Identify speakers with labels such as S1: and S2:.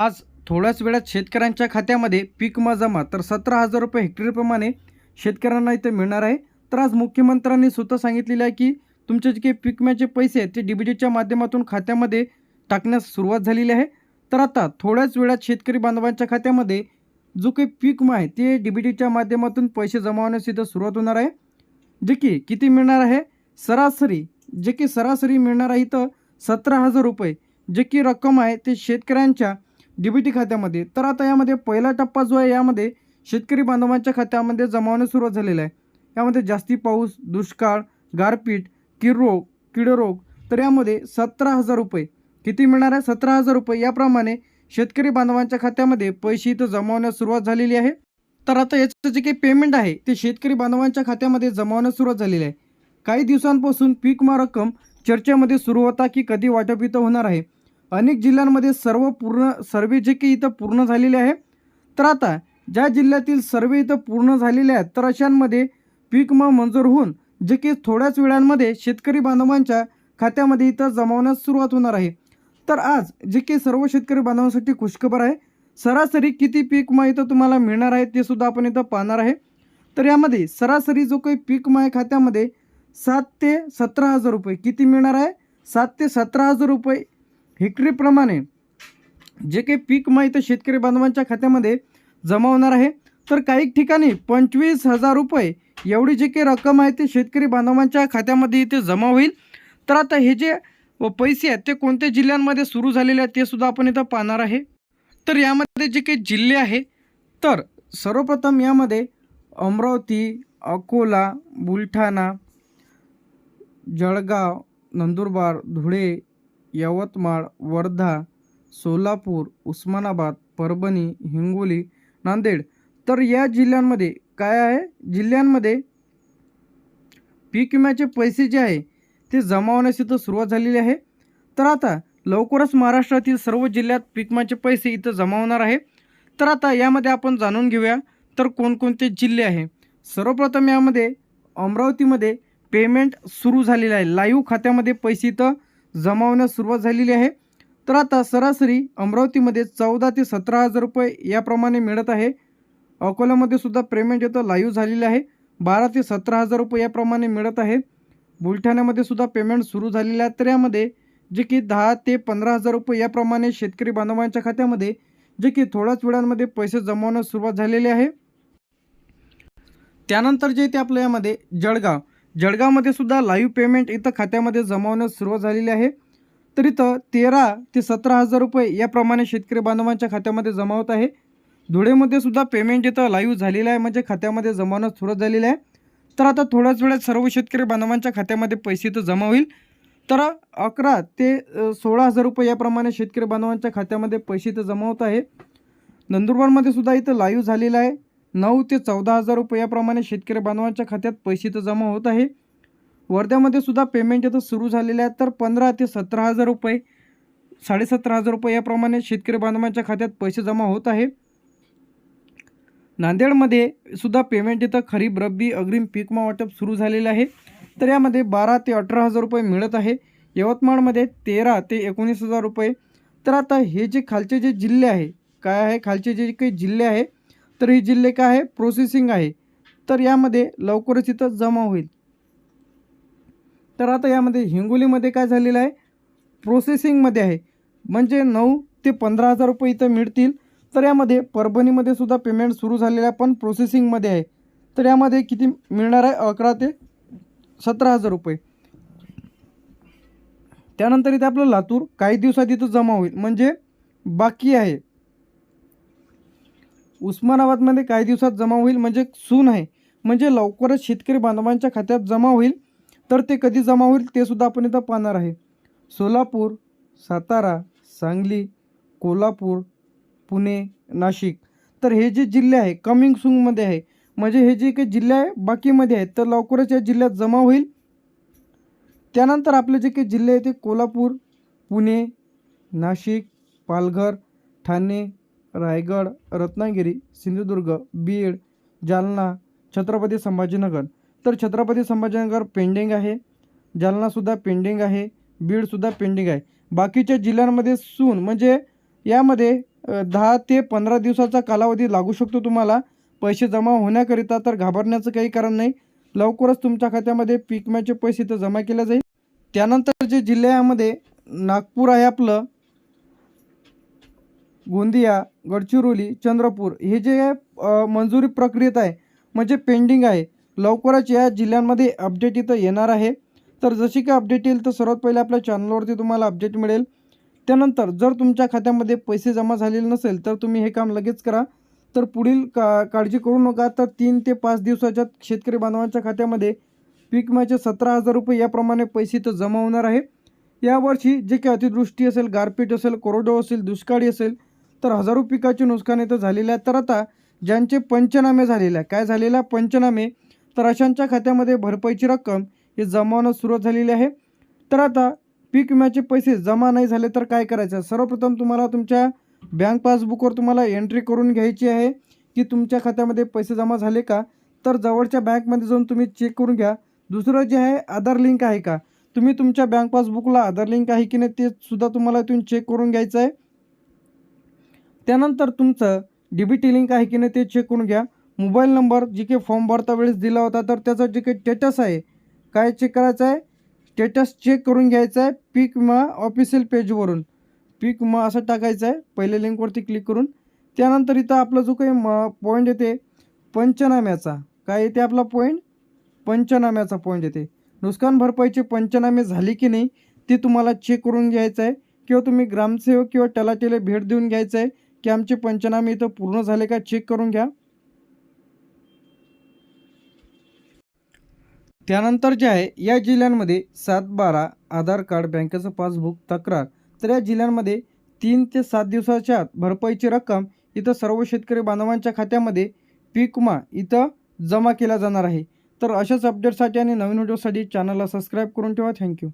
S1: आज थोड्याच वेळात शेतकऱ्यांच्या खात्यामध्ये पीक विमा जमा तर सतरा हजार रुपये हेक्टरप्रमाणे शेतकऱ्यांना इथे मिळणार आहे. तर आज मुख्यमंत्र्यांनी स्वतः सांगितलेलं आहे की तुमचे जे काही पीक विम्याचे पैसे आहेत ते डी माध्यमातून खात्यामध्ये टाकण्यास सुरुवात झालेली आहे. तर आता थोड्याच वेळात शेतकरी बांधवांच्या खात्यामध्ये जो काही पीक विमा आहे ते डी माध्यमातून पैसे जमा होण्यास इथं सुरुवात होणार आहे. जे की किती मिळणार आहे? सरासरी जे की सरासरी मिळणार आहे इथं सतरा हजार रुपये. जे की रक्कम आहे ते शेतकऱ्यांच्या डी बी टी खात्यामध्ये. तर आता यामध्ये पहिला टप्पा जो आहे यामध्ये शेतकरी बांधवांच्या खात्यामध्ये जमा सुरुवात झालेलं आहे. यामध्ये जास्ती पाऊस दुष्काळ गारपीट किडरोग किडरोग तर यामध्ये सतरा हजार रुपये. किती मिळणार आहे? सतरा हजार रुपये. याप्रमाणे शेतकरी बांधवांच्या खात्यामध्ये पैसे इथं जमा होण्यास सुरुवात झालेली आहे. तर आता याचं जे काही पेमेंट आहे ते शेतकरी बांधवांच्या खात्यामध्ये जमा होण्यास सुरुवात झालेली आहे. काही दिवसांपासून पीक मा रक्कम चर्चेमध्ये सुरू होता की कधी वाटप इथं होणार आहे? अनेक जिल्ह्यांमध्ये सर्व पूर्ण सर्वे जे काही इथं पूर्ण झालेले आहे तर आता ज्या जिल्ह्यातील सर्वे इथं पूर्ण झालेले आहेत तर अशांमध्ये पीक विमा मंजूर होऊन जे की थोड्याच वेळांमध्ये शेतकरी बांधवांच्या खात्यामध्ये इथं जमावण्यास सुरुवात होणार आहे. तर आज जे की सर्व शेतकरी बांधवांसाठी खुशखबर आहे. सरासरी किती पीक विमा इथं तुम्हाला मिळणार आहे ते सुद्धा आपण इथं पाहणार आहे. तर यामध्ये सरासरी जो काही पीक विमा खात्यामध्ये सात ते सतरा हजार रुपये किती मिळणार आहे? सात ते सतरा हजार रुपये हेक्टरीप्रमाणे जे काही पीक माहीत शेतकरी बांधवांच्या खात्यामध्ये जमा होणार आहे तर काही ठिकाणी पंचवीस हजार रुपये एवढी जे काही रक्कम आहे ते शेतकरी बांधवांच्या खात्यामध्ये इथे जमा होईल. तर आता हे जे पैसे आहेत ते कोणत्या जिल्ह्यांमध्ये सुरू झालेले आहेत ते सुद्धा आपण इथं पाहणार आहे. तर यामध्ये जे काही जिल्हे आहे तर सर्वप्रथम यामध्ये अमरावती अकोला बुलढाणा जळगाव नंदुरबार धुळे यवतमाळ वर्धा सोलापूर उस्मानाबाद परभणी हिंगोली नांदेड. तर या जिल्ह्यांमध्ये काय आहे? जिल्ह्यांमध्ये पीक विम्याचे पैसे जे आहे ते जमा होण्यास इथं सुरुवात झालेली आहे. तर आता लवकरच महाराष्ट्रातील सर्व जिल्ह्यात पीक विम्याचे पैसे इथं जमा होणार आहे. तर आता यामध्ये आपण जाणून घेऊया तर कोणकोणते जिल्हे आहे? सर्वप्रथम यामध्ये अमरावतीमध्ये पेमेंट सुरू झालेलं आहे. लाईव्ह खात्यामध्ये पैसे इथं जमावण्यास सुरुवात झालेली आहे. तर आता सरासरी अमरावतीमध्ये चौदा ते सतरा हजार रुपये याप्रमाणे मिळत आहे. अकोल्यामध्ये सुद्धा पेमेंट येतं लाईव्ह झालेलं आहे. बारा ते सतरा हजार रुपये याप्रमाणे मिळत आहे. बुलढाण्यामध्ये सुद्धा पेमेंट सुरू झालेलं आहे. तर यामध्ये जे की दहा ते पंधरा हजार रुपये याप्रमाणे शेतकरी बांधवांच्या खात्यामध्ये जे की थोड्याच वेळांमध्ये पैसे जमवण्यास सुरुवात झालेली आहे. त्यानंतर जे ते आपल्या यामध्ये जळगाव. जळगावमध्ये सुद्धा लाईव्ह पेमेंट इथं खात्यामध्ये जमावण्यास सुरुवात झालेली आहे. तर इथं तेरा ते सतरा हजार रुपये याप्रमाणे शेतकरी बांधवांच्या खात्यामध्ये जमा होत आहे. धुळेमध्ये सुद्धा पेमेंट इथं लाईव्ह झालेलं आहे म्हणजे खात्यामध्ये जमावण्यास सुरुवात झालेली आहे. तर आता थोड्याच वेळात सर्व शेतकरी बांधवांच्या खात्यामध्ये पैसे इथं जमा होईल. तर अकरा ते सोळा हजार रुपये याप्रमाणे शेतकरी बांधवांच्या खात्यामध्ये पैसे इथं जमा होत आहे. नंदुरबारमध्ये सुद्धा इथं लाईव्ह झालेलं आहे. नऊ ते चौदा हजार रुपये याप्रमाणे शेतकरी बांधवांच्या खात्यात पैसे तर जमा होत आहे. वर्ध्यामध्ये सुद्धा पेमेंट आता सुरू झालेलं आहे तर पंधरा ते सतरा हजार रुपये साडेसतरा हजार रुपये याप्रमाणे शेतकरी बांधवांच्या खात्यात पैसे जमा होत आहे. नांदेडमध्ये सुद्धा पेमेंट इथं खरीप रब्बी अग्रिम पीक वाटप सुरू झालेलं आहे. तर यामध्ये बारा ते अठरा हजार रुपये मिळत आहे. यवतमाळमध्ये तेरा ते एकोणीस हजार रुपये. तर आता हे जे खालचे जे जिल्हे आहे काय आहे? खालचे जे काही जिल्हे आहे तर हे जिल्हे काय आहे? प्रोसेसिंग आहे. तर यामध्ये लवकरच इथं जमा होईल. तर आता यामध्ये हिंगोलीमध्ये काय झालेलं आहे? प्रोसेसिंगमध्ये आहे. म्हणजे नऊ ते पंधरा हजार रुपये इथं मिळतील. तर यामध्ये परभणीमध्ये सुद्धा पेमेंट सुरू झालेलं आहे. पण प्रोसेसिंगमध्ये आहे. तर यामध्ये किती मिळणार आहे? अकरा ते सतरा हजार रुपये. त्यानंतर इथे आपलं लातूर काही दिवसात इथं जमा होईल. म्हणजे बाकी आहे. उस्मानाबादमध्ये काही दिवसात जमा होईल म्हणजे सून आहे. म्हणजे लवकरच शेतकरी बांधवांच्या खात्यात जमा होईल. तर ते कधी जमा होईल ते सुद्धा आपण इथं पाहणार आहे. सोलापूर सातारा सांगली कोल्हापूर पुणे नाशिक. तर हे जे जिल्हे आहे कमिंग सूनमध्ये आहे. म्हणजे हे जे काही जिल्हे आहे बाकीमध्ये आहेत तर लवकरच या जिल्ह्यात जमा होईल. त्यानंतर आपले जे काही जिल्हे आहेत ते कोल्हापूर पुणे नाशिक पालघर ठाणे रायगड रत्नागिरी सिंधुदुर्ग बीड जालना छत्रपती संभाजीनगर. तर छत्रपती संभाजीनगर पेंडिंग आहे. जालनासुद्धा पेंडिंग आहे. बीडसुद्धा पेंडिंग आहे. बाकीच्या जिल्ह्यांमध्ये सून म्हणजे यामध्ये दहा ते पंधरा दिवसाचा कालावधी लागू शकतो तुम्हाला. पैसे जमा होण्याकरिता तर घाबरण्याचं काही कारण नाही. लवकरच तुमच्या खात्यामध्ये पीक विम्याचे पैसे इथं जमा केले जाईल. त्यानंतर जे जिल्ह्यामध्ये नागपूर आहे आपलं गोंदिया गडचिरोली चंद्रपूर हे जे मंजुरी प्रक्रियेत आहे म्हणजे पेंडिंग आहे. लवकरच या जिल्ह्यांमध्ये अपडेट इथं येणार आहे. तर जशी काय अपडेट येईल तर सर्वात पहिले आपल्या चॅनलवरती तुम्हाला अपडेट मिळेल. त्यानंतर जर तुमच्या खात्यामध्ये पैसे जमा झालेले नसेल तर तुम्ही हे काम लगेच करा. तर पुढील का काळजी करू नका. तर तीन ते पाच दिवसाच्या शेतकरी बांधवांच्या खात्यामध्ये पीक विम्याचे सतरा हजार रुपये याप्रमाणे पैसे तर जमा होणार आहे. यावर्षी जे काही अतिवृष्टी असेल गारपीट असेल कोरडो असेल दुष्काळी असेल तर हजारो पिकाचे नुकसान इथं झालेले आहे. तर आता ज्यांचे पंचनामे झालेले आहे काय झालेलं आहे? पंचनामे तर अशांच्या खात्यामध्ये भरपाईची रक्कम ही जमावणं होणं सुरुवात झालेली आहे. तर आता पीक विम्याचे पैसे जमा नाही झाले तर काय करायचं? सर्वप्रथम तुम्हाला तुमच्या बँक पासबुकवर तुम्हाला एंट्री करून घ्यायची आहे की तुमच्या खात्यामध्ये पैसे जमा झाले का? तर जवळच्या बँकमध्ये जाऊन तुम्ही चेक करून घ्या. दुसरं जे आहे आधार लिंक आहे का? तुम्ही तुमच्या बँक पासबुकला आधार लिंक आहे की नाही ते सुद्धा तुम्हाला इथून चेक करून घ्यायचं आहे. त्यानंतर तुमचं डी बी टी लिंक आहे की नाही ते चेक करून घ्या. मोबाईल नंबर जी काही फॉर्म भरता वेळेस दिला होता तर त्याचं जे काही स्टेटस आहे काय चेक करायचं आहे? स्टेटस चेक करून घ्यायचं आहे पीक विमा ऑफिशियल पेजवरून पीक विमा असं टाकायचं आहे पहिले लिंकवरती क्लिक करून. त्यानंतर इथं आपला जो काही म पॉईंट येते पंचनाम्याचा. काय येते आपला पॉईंट पंचनाम्याचा पॉईंट येते. नुकसान भरपाईचे पंचनामे झाले की नाही ते तुम्हाला चेक करून घ्यायचं आहे. किंवा तुम्ही ग्रामसेवक किंवा टलाटेला भेट देऊन घ्यायचं आहे. की आमचे पंचनामे इथं पूर्ण झाले का चेक करून घ्या. त्यानंतर जे आहे या जिल्ह्यांमध्ये सात बारा आधार कार्ड बँकेचं पासबुक तक्रार. तर या जिल्ह्यांमध्ये तीन ते सात दिवसाच्या आत भरपाईची रक्कम इथं सर्व शेतकरी बांधवांच्या खात्यामध्ये पीक विमा इथं जमा केला जाणार आहे. तर अशाच अपडेटसाठी आणि नवीन व्हिडिओसाठी चॅनलला सबस्क्राईब करून ठेवा. थँक्यू